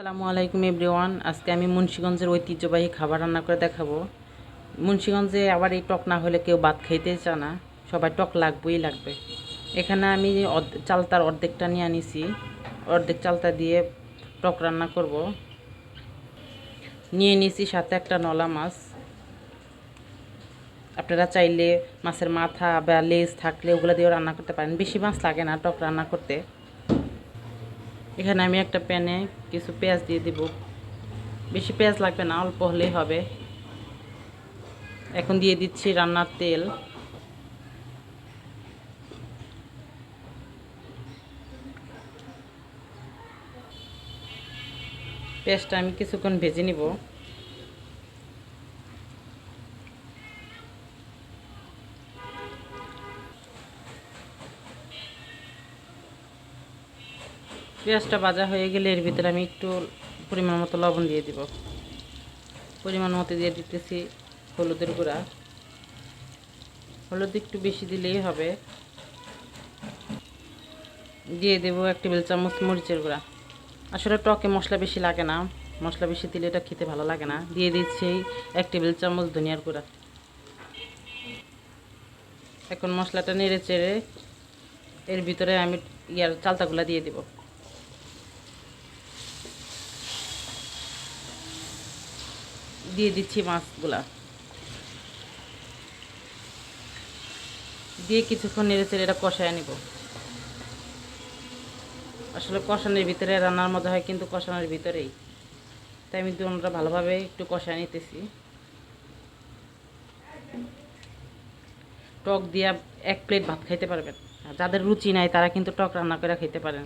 আসসালামু আলাইকুম এভরিওয়ান। আজকে আমি মুন্সিগঞ্জের ঐতিহ্যবাহী খাবার রান্না করে দেখাবো। মুন্সিগঞ্জে আবার এই টক না হলে কেউ ভাত খাইতে চায় না। সবাই টক লাগবেই লাগবে। এখানে আমি চালতার অর্ধেকটা নিয়ে আনিছি। অর্ধেক চালতা দিয়ে টক রান্না করব। নিয়ে নিছি সাথে একটা নলা মাছ। আপনারা চাইলে মাছের মাথা বা লেজ থাকলে ওগুলো দিয়েও রান্না করতে পারেন। বেশি মাছ লাগে না টক রান্না করতে। এখানে আমি একটা প্যানে কিছু পেঁয়াজ দিয়ে দিব। বেশি পেঁয়াজ লাগবে না, অল্প হলেই হবে। এখন দিয়ে দিচ্ছি রান্নার তেল। পেঁয়াজটা আমি কিছুক্ষণ ভেজে নিব। পেঁয়াজটা ভাজা হয়ে গেলে এর ভিতরে আমি একটু পরিমাণ মতো লবণ দিয়ে দিব। পরিমাণ মতো দিয়ে দিতেছি হলুদের গুঁড়া। হলুদ একটু বেশি দিলেই হবে। দিয়ে দেব এক টেবিল চামচ মরিচের গুঁড়া। আসলে টকে মশলা বেশি লাগে না। মশলা বেশি দিলে এটা খেতে ভালো লাগে না। দিয়ে দিচ্ছি এক টেবিল চামচ ধনিয়ার গুঁড়া। এখন মশলাটা নেড়ে চেড়ে এর ভিতরে আমি ইয়ার চালতাগুলা দিয়ে দিব। দিয়ে দিচ্ছি মাছগুলা। দিয়ে কিছুক্ষণ নেড়ে চেড়ে এটা কষায় নিব। আসলে কষানোর ভিতরে রান্নার মজা হয়, কিন্তু কষানোর ভিতরেই। তাই আমি দুটা ভালোভাবে একটু কষায় নিতেছি। টক দিয়া এক প্লেট ভাত খাইতে পারবেন। যাদের রুচি নাই, তারা কিন্তু টক রান্না করে খাইতে পারেন।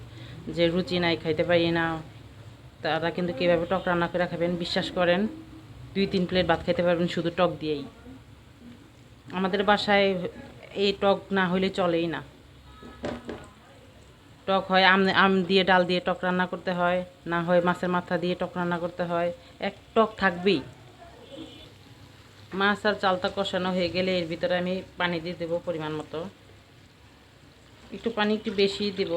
যে রুচি নাই, খাইতে পারি না, তারা কিন্তু কীভাবে টক রান্না করে খাবেন, বিশ্বাস করেন। দুই, তিন প্লেট ভাত খেতে পারবেন শুধু টক দিয়েই। আমাদের বাসায় এই টক না হলে চলেই না। টক হয় আম আম দিয়ে ডাল দিয়ে টক রান্না করতে হয়, না হয় মাছের মাথা দিয়ে টক রান্না করতে হয়। এক টক থাকবেই। মাছ আর চালটা কষানো হয়ে গেলে এর ভিতরে আমি পানি দিয়ে দেবো পরিমাণ মতো। একটু পানি একটু বেশি দেব।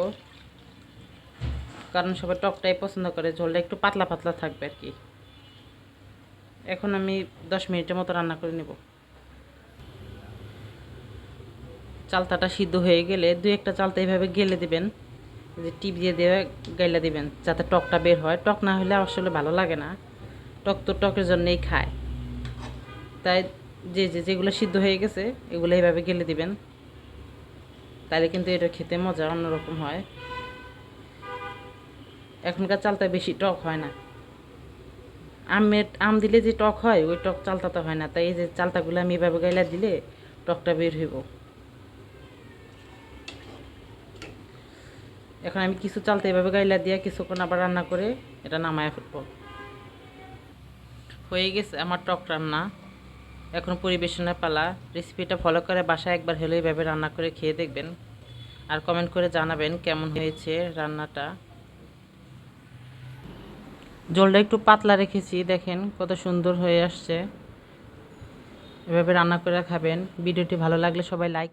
কারণ সবাই টকটাই পছন্দ করে, ঝোলটা একটু পাতলা পাতলা থাকবে আর কি। এখন আমি দশ মিনিটের মতো রান্না করে নেব। চালতাটা সিদ্ধ হয়ে গেলে দু একটা চালতা এইভাবে গেলে দিবেন যে টিপ দিয়ে দিয়ে গাইলা দিবেন, যাতে টকটা বের হয়। টক না হলে আসলে ভালো লাগে না। টক তো টকের জন্যেই খায়। তাই যে যে যেগুলো সিদ্ধ হয়ে গেছে, এগুলো এইভাবে গেলে দিবেন। তাহলে কিন্তু এটা খেতে মজা অন্যরকম হয়। এখনকার চালতা বেশি টক হয় না। আমের আম দিলে যে টক হয়, ওই টক চালতা তো হয় না। তাই এই যে চালতাগুলো আমি এভাবে গাইলা দিলে টকটা বের হইব। এখন আমি কিছু চালতা এভাবে গাইলা দিয়ে কিছুক্ষণ আবার রান্না করে এটা নামায় ফেলব। হয়ে গেছে আমার টক রান্না। এখন পরিবেশনের পালা। রেসিপিটা ফলো করে বাসায় একবার হলে এভাবে রান্না করে খেয়ে দেখবেন। আর কমেন্ট করে জানাবেন কেমন হয়েছে রান্নাটা। জলটা একটু পাতলা রেখেছি, দেখেন কত সুন্দর হয়ে আসছে। এভাবে রান্না করে খাবেন, ভিডিওটি ভালো লাগলে সবাই লাইক